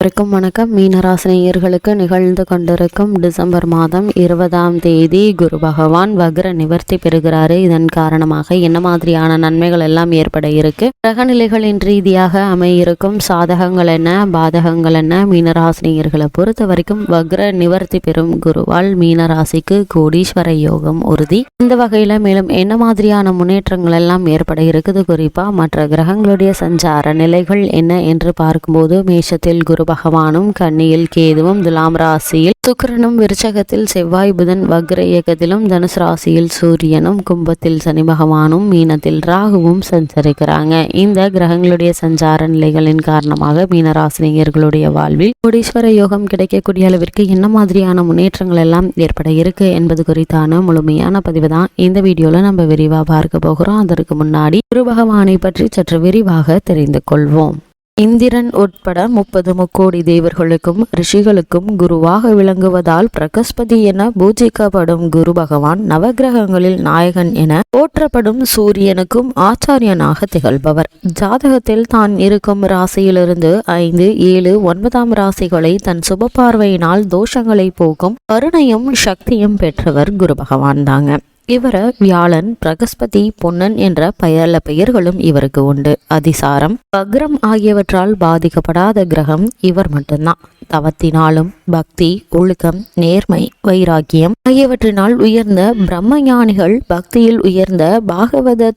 வணக்கம் வணக்கம். மீனராசினியர்களுக்கு நிகழ்ந்து கொண்டிருக்கும் டிசம்பர் மாதம் இருபதாம் தேதி குரு பகவான் வக்ர நிவர்த்தி பெறுகிறாரு. இதன் காரணமாக என்ன மாதிரியான நன்மைகள் எல்லாம் ஏற்பட இருக்கு? கிரகநிலைகளின் ரீதியாக அமையிருக்கும் சாதகங்கள் என்ன? பாதகங்கள் என்ன? மீனராசினியர்களை பொறுத்த வரைக்கும் வக்ர நிவர்த்தி பெறும் குருவால் மீனராசிக்கு கோடீஸ்வர யோகம் உறுதி. இந்த வகையில மேலும் என்ன மாதிரியான முன்னேற்றங்கள் எல்லாம் ஏற்பட இருக்குது? குறிப்பா மற்ற கிரகங்களுடைய சஞ்சார நிலைகள் என்ன என்று பார்க்கும்போது மேஷத்தில் குரு பகவானும் கன்னியில் கேதுவும் துலாம் ராசியில் சுக்கிரனும் விருச்சகத்தில் செவ்வாய் புதன் வக்ர இயக்கத்திலும் தனுசு ராசியில் சூரியனும் கும்பத்தில் சனி பகவானும் மீனத்தில் ராகுவும் சஞ்சரிக்கிறாங்க. இந்த கிரகங்களுடைய சஞ்சார நிலைகளின் காரணமாக மீனராசினியர்களுடைய வாழ்வில் கோடீஸ்வர யோகம் கிடைக்கக்கூடிய அளவிற்கு என்ன மாதிரியான முன்னேற்றங்கள் எல்லாம் ஏற்பட இருக்கு என்பது குறித்தான முழுமையான பதிவு தான் இந்த வீடியோல நம்ம விரிவா பார்க்க போகிறோம். அதற்கு முன்னாடி குரு பகவானை பற்றி சற்று விரிவாக தெரிந்து கொள்வோம். இந்திரன் உட்பட முப்பது முக்கோடி தேவர்களுக்கும் ரிஷிகளுக்கும் குருவாக விளங்குவதால் பிரகஸ்பதி என பூஜிக்கப்படும் குரு பகவான் நவகிரகங்களில் நாயகன் என போற்றப்படும் சூரியனுக்கும் ஆச்சாரியனாக திகழ்பவர். ஜாதகத்தில் தான் இருக்கும் ராசியிலிருந்து ஐந்து ஏழு ஒன்பதாம் ராசிகளை தன் சுப பார்வையினால் தோஷங்களை போக்கும் கருணையும் சக்தியும் பெற்றவர் குரு பகவான் தாங்க. இவர வியாழன் பிரகஸ்பதி பொன்னன் என்ற பெயர்ல பெயர்களும் இவருக்கு உண்டு. அதிசாரம் வக்ரம் ஆகியவற்றால் பாதிக்கப்படாத கிரகம் இவர் மட்டும்தான். தவத்தினாலும் பக்தி ஒழுக்கம் நேர்மை வைராக்கியம் ஆகியவற்றினால் உயர்ந்த பிரம்மஞானிகள் பக்தியில் உயர்ந்த பாகவத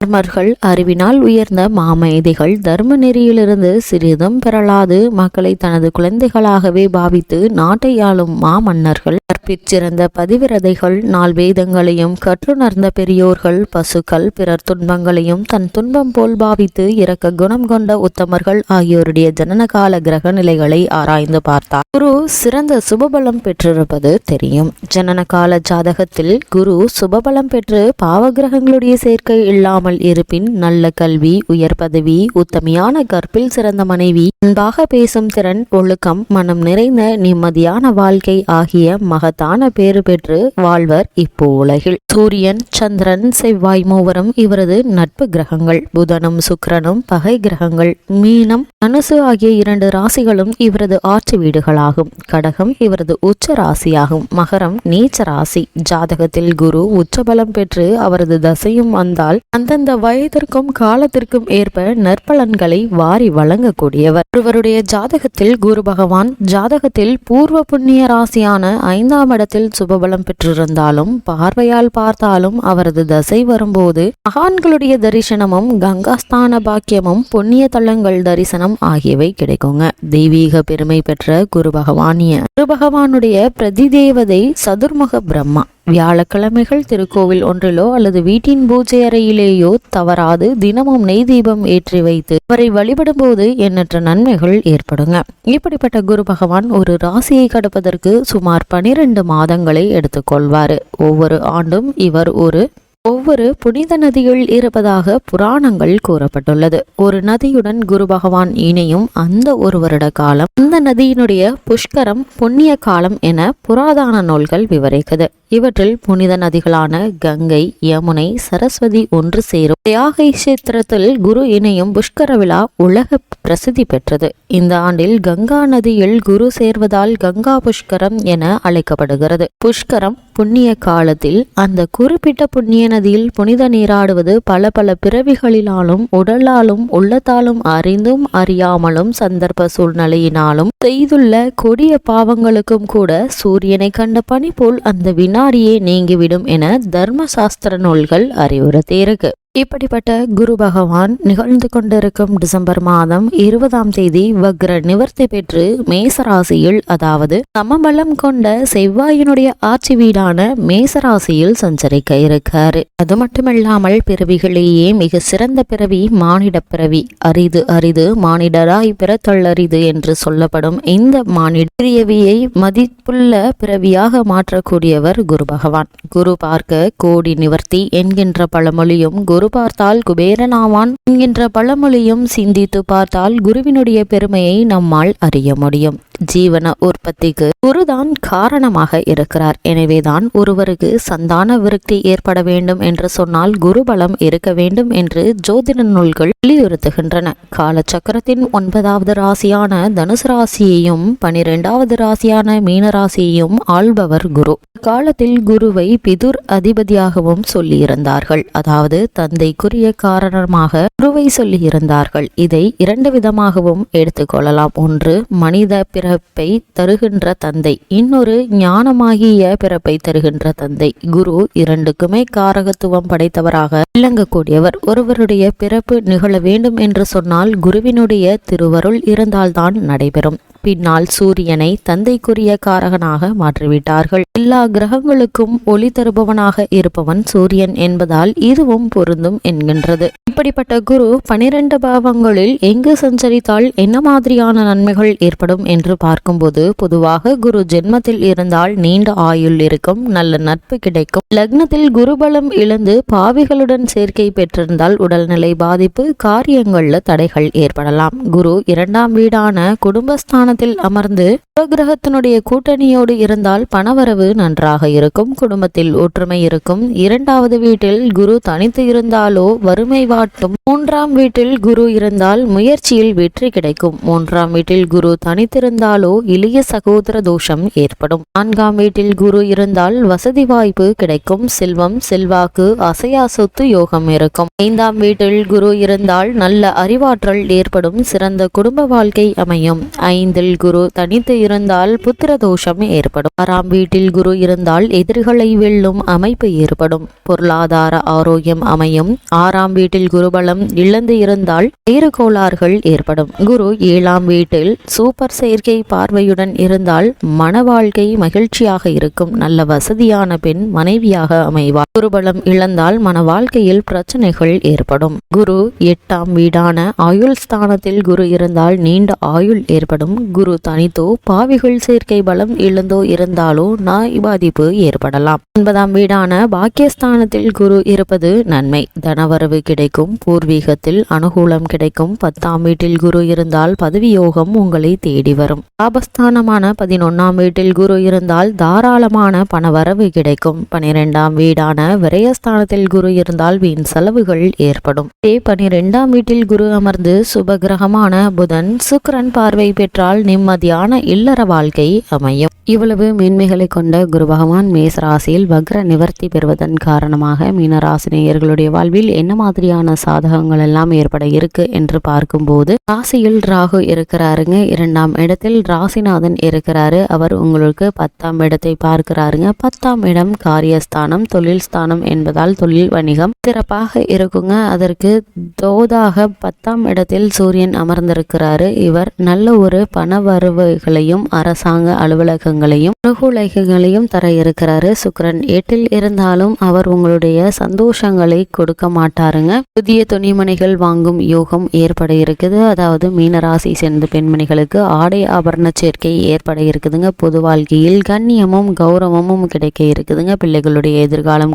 தர்மர்கள் அறிவினால் உயர்ந்த மாமேதைகள் தர்ம நெறியிலிருந்து சிறிதும் பெறலாது மக்களை தனது குழந்தைகளாகவே பாவித்து நாட்டை ஆளும் மாமன்னர்கள் பிற்சிறந்த பதிவிரதைகள் நாள் வேதங்களையும் கற்றுணர்ந்த பெரியோர்கள் பசுக்கள் பிறர் துன்பங்களையும் தன் துன்பம் போல் பாவித்து இறக்க குணம் கொண்ட உத்தமர்கள் ஆகியோருடைய ஜனனகால கிரக நிலைகளை ஆராய்ந்து பார்த்தார். குரு சிறந்த சுபபலம் பெற்றிருப்பது தெரியும். ஜனனகால ஜாதகத்தில் குரு சுபபலம் பெற்று பாவகிரகங்களுடைய சேர்க்கை இல்லாமல் இருப்பின் நல்ல கல்வி உயர் பதவி உத்தமையான கற்பில் சிறந்த மனைவி அன்பாக பேசும் திறன் ஒழுக்கம் மனம் நிறைந்த நிம்மதியான வாழ்க்கை ஆகிய மகத் மகத்தான பேறு பெற்று வாழ்வர் இப்போ உலகில். சூரியன் சந்திரன் செவ்வாய் மூவரும் இவரது நட்பு கிரகங்கள். புதனும் சுக்கிரனும் பகை கிரகங்கள். மீனம் தனுசு ஆகிய இரண்டு ராசிகளும் இவரது ஆட்சி வீடுகளாகும். கடகம் இவரது உச்ச ராசியாகும். மகரம் நீச்ச ராசி. ஜாதகத்தில் குரு உச்சபலம் பெற்று அவரது தசையும் வந்தால் அந்தந்த வயதிற்கும் காலத்திற்கும் ஏற்ப நற்பலன்களை வாரி வழங்கக்கூடியவர். ஒருவருடைய ஜாதகத்தில் குரு பகவான் ஜாதகத்தில் பூர்வ புண்ணிய ராசியான ஐந்தாம் இடத்தில் சுபபலம் பெற்றிருந்தாலும் பார்வையால் பார்த்தாலும் அவரது தசை வரும்போது மகான்களுடைய தரிசனமும் கங்காஸ்தான பாக்கியமும் புண்ணிய தலங்கள் தரிசனம் ஆகியவை கிடைக்குங்க. தெய்வீக பெருமை பெற்ற குரு பகவானிய குரு பகவானுடைய பிரதிதேவதை சதுர்முக பிரம்மா. வியாழக்கிழமைகள் திருக்கோவில் ஒன்றிலோ அல்லது வீட்டின் பூஜை அறையிலேயோ தவறாது தினமும் நெய் தீபம் ஏற்றி வைத்து அவரை வழிபடும் போது எண்ணற்ற நன்மைகள் ஏற்படுங்க. இப்படிப்பட்ட குரு பகவான் ஒரு ராசியை கடப்பதற்கு சுமார் பனிரெண்டு மாதங்களை எடுத்துக்கொள்வார் ஒவ்வொரு ஆண்டும் இவர் ஒரு ஒவ்வொரு புனித நதிகள் இருப்பதாக புராணங்கள் கூறப்பட்டுள்ளது. ஒரு நதியுடன் குரு பகவான் இணையும் அந்த ஒரு வருட காலம் அந்த நதியினுடைய புஷ்கரம் புண்ணிய காலம் என புராதான நூல்கள் விவரிக்குது. இவற்றில் புனித நதிகளான கங்கை யமுனை சரஸ்வதி ஒன்று சேரும். தியாகை கஷேத்திரத்தில் குரு இணையும் புஷ்கர விழா உலக பிரசித்தி பெற்றது. இந்த ஆண்டில் கங்கா நதியில் குரு சேர்வதால் கங்கா புஷ்கரம் என அழைக்கப்படுகிறது. புஷ்கரம் புண்ணிய காலத்தில் அந்த குறிப்பிட்ட புண்ணிய நதியில் புனித நீராடுவது பல பல பிறவிகளிலாலும் உடலாலும் உள்ளத்தாலும் அறிந்தும் அறியாமலும் சந்தர்ப்ப சூழ்நிலையினாலும் செய்துள்ள கொடிய பாவங்களுக்கும் கூட சூரியனை கண்ட பணி போல் அந்த முன்னாடியே நீங்கிவிடும் என தர்மசாஸ்திர நூல்கள் அறிவுறுத்தியிருக்கு. இப்படிப்பட்ட குரு பகவான் நிகழ்ந்து கொண்டிருக்கும் டிசம்பர் மாதம் இருபதாம் தேதி வக்ர நிவர்த்தி பெற்று மேசராசியில் அதாவது சமபலம் கொண்ட செவ்வாயினுடைய ஆட்சி வீடான மேசராசியில் சஞ்சரிக்க இருக்காரு. அது மட்டுமல்லாமல் பிறவிகளிலேயே மிக சிறந்த பிறவி மானிட பிறவி. அரிது அரிது மானிடராய் பிறத்தள்ளரிது என்று சொல்லப்படும் இந்த மானிட பிரியவியை மதிப்புள்ள பிறவியாக மாற்றக்கூடியவர் குரு பகவான். குரு பார்க்க கோடி நிவர்த்தி என்கின்ற பழமொழியும் குரு குரு பார்த்தால் குபேரனாவான் என்கின்ற பழமொழியும் சிந்தித்து பார்த்தால் குருவினுடைய பெருமையை நம்மால் அறிய முடியும். ஜீவன உற்பத்திக்கு குருதான் காரணமாக இருக்கிறார். எனவேதான் ஒருவருக்கு சந்தான விருத்தி ஏற்பட வேண்டும் என்று சொன்னால் குருபலம் இருக்க வேண்டும் என்று ஜோதிட நூல்கள் வலியுறுத்துகின்றன. காலச்சக்கரத்தின் ஒன்பதாவது ராசியான தனுசு ராசியையும் பனிரெண்டாவது ராசியான மீன ராசியையும் ஆள்பவர் குரு. காலத்தில் குருவை பிதுர் அதிபதியாகவும் சொல்லியிருந்தார்கள். அதாவது தந்தைக்குரிய காரணமாக குருவை சொல்லியிருந்தார்கள். இதை இரண்டு விதமாகவும் எடுத்துக்கொள்ளலாம். ஒன்று மனித பிறப்பை தருகின்ற தந்தை தந்தை. இன்னொரு ஞானமாகிய பிறப்பை தருகின்ற தந்தை. குரு இரண்டுக்குமே காரகத்துவம் படைத்தவராக விளங்கக்கூடியவர். ஒருவருடைய பிறப்பு நிகழ வேண்டும் என்று சொன்னால் குருவினுடைய திருவருள் இருந்தால்தான் நடைபெறும். பின்னால் சூரியனை தந்தைக்குரிய காரகனாக மாற்றிவிட்டார்கள். எல்லா கிரகங்களுக்கும் ஒளி தருபவனாக இருப்பவன் சூரியன் என்பதால் இதுவும் பொருந்தும் என்கின்றது. இப்படிப்பட்ட குரு பனிரெண்டு பாவங்களில் எங்கு சஞ்சரித்தால் என்ன மாதிரியான நன்மைகள் ஏற்படும் என்று பார்க்கும்போது பொதுவாக குரு ஜென்மத்தில் இருந்தால் நீண்ட ஆயுள் இருக்கும் நல்ல நட்பு கிடைக்கும். லக்னத்தில் குருபலம் இழந்து பாவிகளுடன் சேர்க்கை பெற்றிருந்தால் உடல்நிலை பாதிப்பு காரியங்கள்ல தடைகள் ஏற்படலாம். குரு இரண்டாம் வீடான குடும்பஸ்தான குடும்பஸ்தானத்தில் அமர்ந்து கிரகத்தினுடைய கூட்டணியோடு இருந்தால் பணவரவு நன்றாக இருக்கும் குடும்பத்தில் ஒற்றுமை இருக்கும். இரண்டாவது வீட்டில் குரு தனித்து இருந்தாலோ வறுமை வாட்டும். மூன்றாம் வீட்டில் குரு இருந்தால் முயற்சியில் வெற்றி கிடைக்கும். மூன்றாம் வீட்டில் குரு தனித்திருந்தாலோ இளைய சகோதர தோஷம் ஏற்படும். நான்காம் வீட்டில் குரு இருந்தால் வசதி வாய்ப்பு கிடைக்கும். செல்வம் செல்வாக்கு அசையா சொத்து யோகம் இருக்கும். ஐந்தாம் வீட்டில் குரு இருந்தால் நல்ல அறிவாற்றல் ஏற்படும். சிறந்த குடும்ப வாழ்க்கை அமையும். ஐந்தில் குரு தனித்து இருந்தால் புத்திர தோஷம் ஏற்படும். ஆறாம் வீட்டில் குரு இருந்தால் எதிரிகளை வெல்லும் அமைப்பு ஏற்படும். பொருளாதார ஆரோக்கியம் அமையும். ஆறாம் வீட்டில் குருபலம் இழந்து இருந்தால் வேறு கோளாறுகள் ஏற்படும். குரு ஏழாம் வீட்டில் சூப்பர் செயற்கை பார்வையுடன் இருந்தால் மன வாழ்க்கை மகிழ்ச்சியாக இருக்கும். நல்ல வசதியான பெண் மனைவியாக அமைவார். குருபலம் இழந்தால் மன வாழ்க்கையில் பிரச்சனைகள் ஏற்படும். குரு எட்டாம் வீடான ஆயுள் ஸ்தானத்தில் குரு இருந்தால் நீண்ட ஆயுள் ஏற்படும். குரு தனித்தோ பாவிகள் சேர்க்கை பலம் இழந்தோ இருந்தாலோ நாய் பாதிப்பு ஏற்படலாம். ஒன்பதாம் வீடான பாக்கியஸ்தானத்தில் குரு இருப்பது நன்மை. தனவரவு கிடைக்கும் பூர்வீகத்தில் அனுகூலம் கிடைக்கும். பத்தாம் வீட்டில் குரு இருந்தால் பதவியோகம் உங்களை தேடி வரும். லாபஸ்தானமான பதினொன்னாம் வீட்டில் குரு இருந்தால் தாராளமான பணவரவு கிடைக்கும். பனிரெண்டாம் வீடான விரயஸ்தானத்தில் குரு இருந்தால் வீண் செலவுகள் ஏற்படும். பனிரெண்டாம் வீட்டில் குரு அமர்ந்து சுபகிரகமான புதன் சுக்கரன் பார்வை பெற்றால் நிம்மதியான இல்லற வாழ்க்கை அமையும். இவ்வளவு மேன்மைகளை கொண்ட குரு பகவான் மேச ராசியில் வக்ர நிவர்த்தி பெறுவதன் காரணமாக மீனராசினியர்களுடைய வாழ்வில் என்ன மாதிரியான சாதகங்கள் எல்லாம் ஏற்பட இருக்கு என்று பார்க்கும்போது ராசியில் ராகு இருக்கிறாருங்க இரண்டாம் இடத்தில் ராசிநாதன் இருக்கிறாரு. அவர் உங்களுக்கு பத்தாம் இடத்தை பார்க்கிறாருங்க. பத்தாம் இடம் காரியஸ்தானம் தொழில் ஸ்தானம் என்பதால் தொழில் வணிகம் சிறப்பாக இருக்குங்க. அதற்கு தோதாக பத்தாம் இடத்தில் சூரியன் அமர்ந்திருக்கிறாரு. இவர் நல்ல ஒரு பண வரவுகளையும் அரசாங்க அலுவலகங்களையும் அனுகூலங்களையும் தர இருக்கிறாரு. சுக்கரன் எட்டில் இருந்தாலும் அவர் உங்களுடைய சந்தோஷங்களை கொடுக்க மாட்டாருங்க. புதிய துணிமணிகள் வாங்கும் யோகம் ஏற்பட இருக்குது. அதாவது மீனராசி சேர்ந்த பெண்மணிகளுக்கு ஆடை ஆபரண சேர்க்கை ஏற்பட இருக்குதுங்க. பொது வாழ்க்கையில் கண்ணியமும் கௌரவமும் கிடைக்க இருக்குதுங்க. பிள்ளைகளுடைய எதிர்காலம்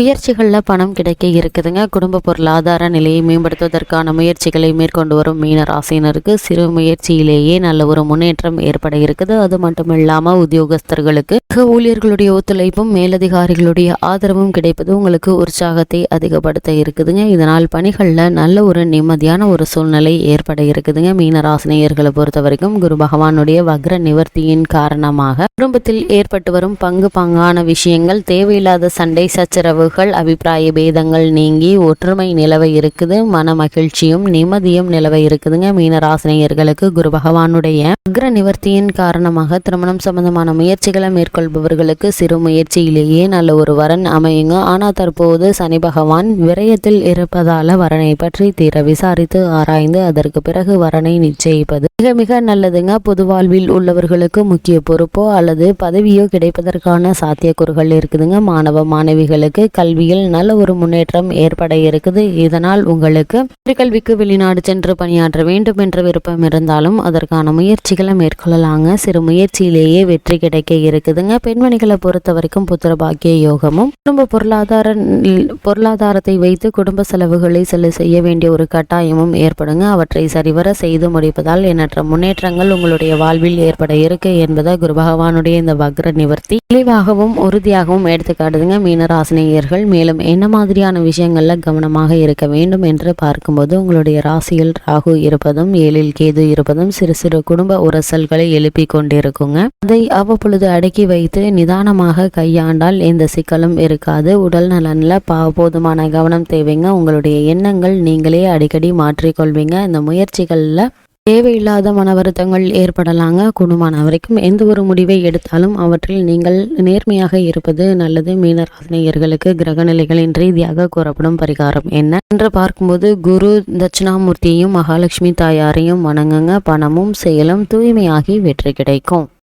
முயற்சிகளில் பணம் கிடைக்க இருக்குதுங்க. குடும்ப பொருளாதார நிலையை மேம்படுத்துவதற்கான முயற்சிகளை மேற்கொண்டு வரும் மீனராசினருக்கு சிறு முயற்சியிலேயே நல்ல ஒரு முன்னேற்றம் ஏற்பட இருக்குது. அது மட்டும் இல்லாமல் உத்தியோகஸ்தர்களுக்கு ஊழியர்களுடைய ஒத்துழைப்பும் மேலதிகாரிகளுடைய ஆதரவும் கிடைப்பது உங்களுக்கு உற்சாகத்தை அதிகப்படுத்த இருக்குதுங்க. இதனால் பணிகளில் நல்ல ஒரு நிம்மதியான ஒரு சூழ்நிலை ஏற்பட இருக்குதுங்க. மீனராசினியர்களை பொறுத்த வரைக்கும் குரு பகவானுடைய வக்ர நிவர்த்தியின் காரணமாக குடும்பத்தில் ஏற்பட்டு வரும் பங்கு பங்கான விஷயங்கள் தேவையில்லாத சண்டை சச்சரவுகள் அபிப்பிராய பேதங்கள் நீங்கி ஒற்றுமை நிலவ இருக்குது மன மகிழ்ச்சியும் நிம்மதியும் நிலவ இருக்குதுங்க. மீனராசினியர்களுக்கு குரு பகவானுடைய அக்ர நிவர்த்தியின் காரணமாக திருமணம் சம்பந்தமான முயற்சிகளை மேற்கொள்பவர்களுக்கு சிறு முயற்சியிலேயே நல்ல ஒரு வரன் அமையுங்க. ஆனால் தற்போது சனி பகவான் விரயத்தில் இருப்பதால வரனை பற்றி தீர விசாரித்து ஆராய்ந்து அதற்கு பிறகு வரனை நிச்சயிப்பது மிக மிக நல்லதுங்க. பொது வாழ்வில் உள்ளவர்களுக்கு முக்கிய பொறுப்போ அல்லது பதவியோ கிடைப்பதற்கான சாத்தியக்கூறுகள் இருக்குதுங்க. மாணவ மாணவி மாணவிகளுக்கு கல்வியில் நல்ல ஒரு முன்னேற்றம் ஏற்பட இருக்குது. இதனால் உங்களுக்கு கல்விக்கு வெளிநாடு சென்று பணியாற்ற வேண்டும் என்ற விருப்பம் இருந்தாலும் அதற்கான முயற்சிகளை மேற்கொள்ளலாங்க. சிறு முயற்சியிலேயே வெற்றி கிடைக்க இருக்குதுங்க. பெண்மணிகளை பொறுத்த வரைக்கும் புத்திர பாக்கிய யோகமும் குடும்ப பொருளாதார பொருளாதாரத்தை வைத்து குடும்ப செலவுகளை செல்ல செய்ய வேண்டிய ஒரு கட்டாயமும் ஏற்படுங்க. அவற்றை சரிவர செய்து முடிப்பதால் எண்ணற்ற முன்னேற்றங்கள் உங்களுடைய வாழ்வில் ஏற்பட இருக்கு என்பதை குரு பகவானுடைய இந்த வக்ர நிவர்த்தி தெளிவாகவும் உறுதியாகவும் எடுத்துக்காட்டுதுங்க. ராசினியர்கள் மேலும் என்ன மாதிரியான விஷயங்களில் கவனமாக இருக்க வேண்டும் என்று பார்க்கும்போது உங்களுடைய ராசியில் ராகு இருப்பதும் ஏழில் கேது இருப்பதும் சிறு சிறு குடும்ப உரசல்களை எழுப்பி கொண்டிருக்குங்க. அதை அவ்வப்பொழுது அடக்கி வைத்து நிதானமாக கையாண்டால் எந்த சிக்கலும் இருக்காது. உடல் நலனில் பா போதுமான கவனம் தேவைங்க. உங்களுடைய எண்ணங்கள் நீங்களே அடிக்கடி மாற்றிக்கொள்வீங்க. இந்த முயற்சிகளில் தேவையில்லாத மன வருத்தங்கள் ஏற்படலாங்க. குடும்பமான வரைக்கும் எந்த ஒரு முடிவை எடுத்தாலும் அவற்றில் நீங்கள் நேர்மையாக இருப்பது நல்லது. மீனராசினியர்களுக்கு கிரகநிலைகளின் ரீதியாக கூறப்படும் பரிகாரம் என்ன? என்று பார்க்கும்போது குரு தட்சிணாமூர்த்தியையும் மகாலட்சுமி தாயாரையும் வணங்குங்க. பணமும் செயலும் தூய்மையாகி வெற்றி கிடைக்கும்.